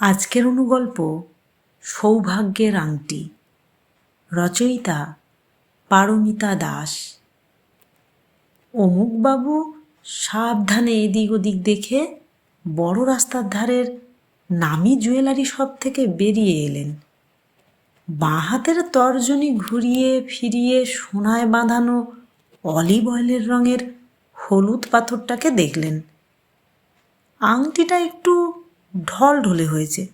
আজকের অনুগল্প সৌভাগ্যের আংটি। রচয়িতা পারমিতা দাস। অমুকবাবু সাবধানে এদিক ওদিক দেখে বড় রাস্তার ধারের নামি জুয়েলারি শপ থেকে বেরিয়ে এলেন। বাঁ হাতের তর্জনী ঘুরিয়ে ফিরিয়ে সোনায় বাঁধানো অলিভ অয়েলের রঙের হলুদ পাথরটাকে দেখলেন। আংটিটা একটু ঢল ঢলে হয়েছে।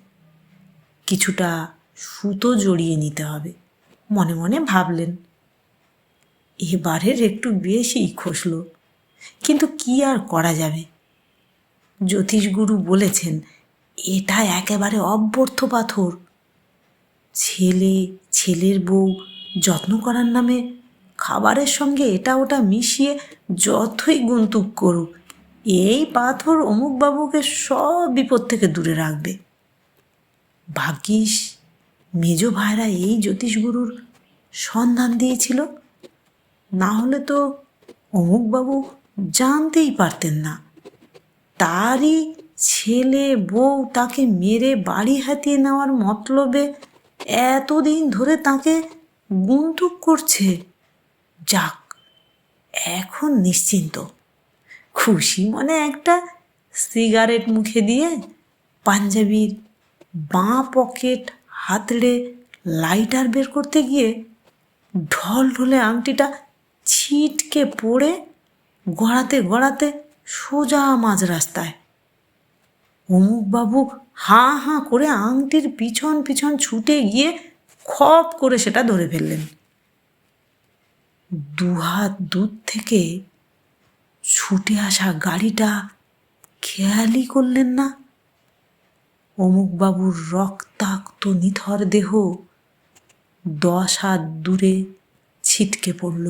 কিছুটা সুতো জড়িয়ে নিতে হবে, মনে মনে ভাবলেন। এবারের একটু বেশিই খসলো, কিন্তু কি আর করা যাবে? জ্যোতিষগুরু বলেছেন, এটা একেবারে অব্যর্থ পাথর। ছেলে, ছেলের বউ যত্ন করার নামে খাবারের সঙ্গে এটা ওটা মিশিয়ে যতই গুন্তুক করুক এই পাথর অমুকবাবুকে সব বিপদ থেকে দূরে রাখবে। ভাগ্যিস মেজ ভাইরা এই জ্যোতিষগুরুর সন্ধান দিয়েছিল। না হলে তো অমুকবাবু জানতেই পারতেন না। তারই ছেলে বউ তাকে মেরে বাড়ি হাতিয়ে নেওয়ার মতলবে এতদিন ধরে তাকে গুন্তুক করছে। যাক, এখন নিশ্চিন্ত। খুশি, মনে একটা সিগারেট মুখে দিয়ে পাঞ্জাবির বাঁ পকেট হাতড়ে লাইটার বের করতে গিয়ে ঢল ঢলে আংটিটা ছিটকে পড়ে গড়াতে গড়াতে সোজা মাঝ রাস্তায় অমুকবাবু হাঁ হাঁ করে আংটির পিছন পিছন ছুটে গিয়ে খপ করে সেটা ধরে ফেললেন। দুহাত দূর থেকে ছুটে আসা গাড়িটা খেয়ালই করলেন না। অমুকবাবুর রক্তাক্ত নিথর দেহ দশ হাত দূরে ছিটকে পড়ল।